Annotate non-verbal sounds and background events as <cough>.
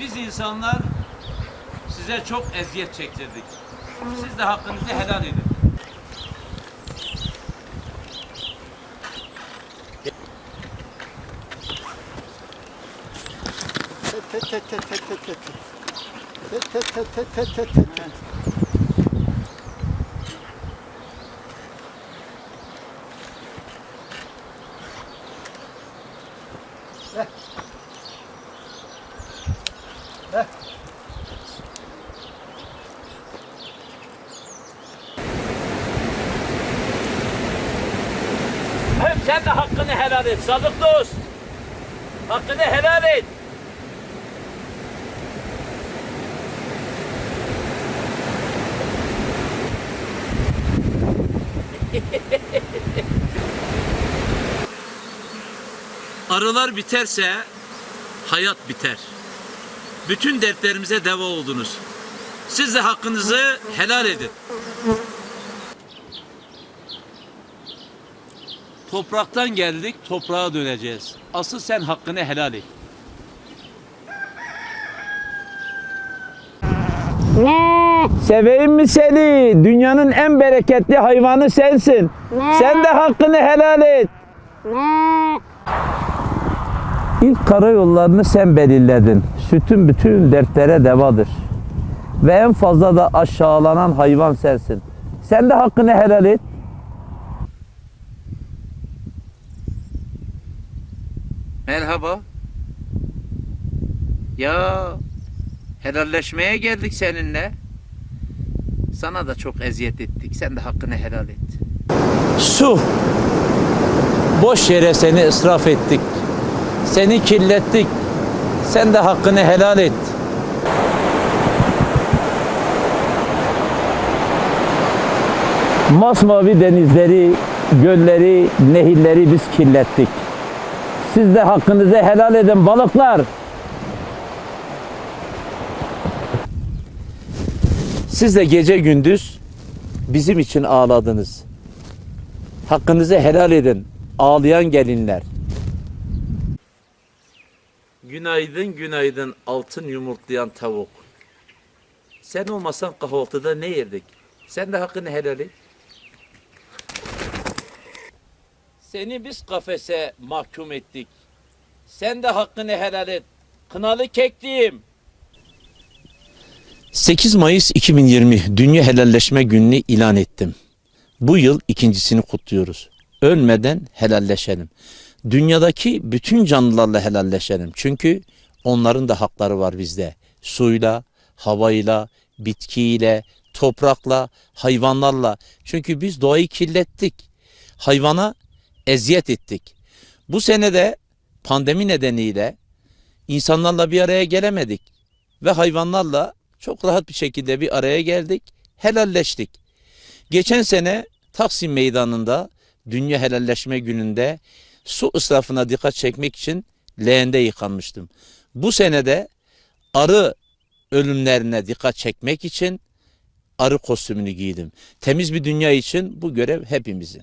Biz insanlar size çok eziyet çektirdik. Siz de hakkınızı helal edin. Tet tet tet tet tet tet tet. Tet tet tet tet tet Ver. Hem sen de hakkını helal et sadık dost. Hakkını helal et. <laughs> Arılar biterse hayat biter. Bütün dertlerimize deva oldunuz. Siz de hakkınızı helal edin. Topraktan geldik, toprağa döneceğiz. Asıl sen hakkını helal et. Seveyim mi seni? Dünyanın en bereketli hayvanı sensin. Sen de hakkını helal et. İlk karayollarını sen belirledin. Sütün bütün dertlere devadır. Ve en fazla da aşağılanan hayvan sensin. Sen de hakkını helal et. Merhaba. Ya helalleşmeye geldik seninle. Sana da çok eziyet ettik. Sen de hakkını helal et. Su. Boş yere seni ısraf ettik. Seni kirlettik. Sen de hakkını helal et. Masmavi denizleri, gölleri, nehirleri biz kirlettik. Siz de hakkınızı helal edin balıklar. Siz de gece gündüz bizim için ağladınız. Hakkınızı helal edin. Ağlayan gelinler. Günaydın günaydın altın yumurtlayan tavuk. Sen olmasan kahvaltıda ne yerdik? Sen de hakkını helal et. Seni biz kafese mahkum ettik. Sen de hakkını helal et. Kınalı kekliğim. 8 Mayıs 2020 Dünya Helalleşme Günü'nü ilan ettim. Bu yıl ikincisini kutluyoruz. Ölmeden helalleşelim. Dünyadaki bütün canlılarla helalleşelim. Çünkü onların da hakları var bizde. Suyla, havayla, bitkiyle, toprakla, hayvanlarla. Çünkü biz doğayı kirlettik. Hayvana eziyet ettik. Bu sene de pandemi nedeniyle insanlarla bir araya gelemedik ve hayvanlarla çok rahat bir şekilde bir araya geldik, helalleştik. Geçen sene Taksim Meydanı'nda Dünya Helalleşme Günü'nde su israfına dikkat çekmek için leğende yıkanmıştım. Bu sene de arı ölümlerine dikkat çekmek için arı kostümünü giydim. Temiz bir dünya için bu görev hepimizin.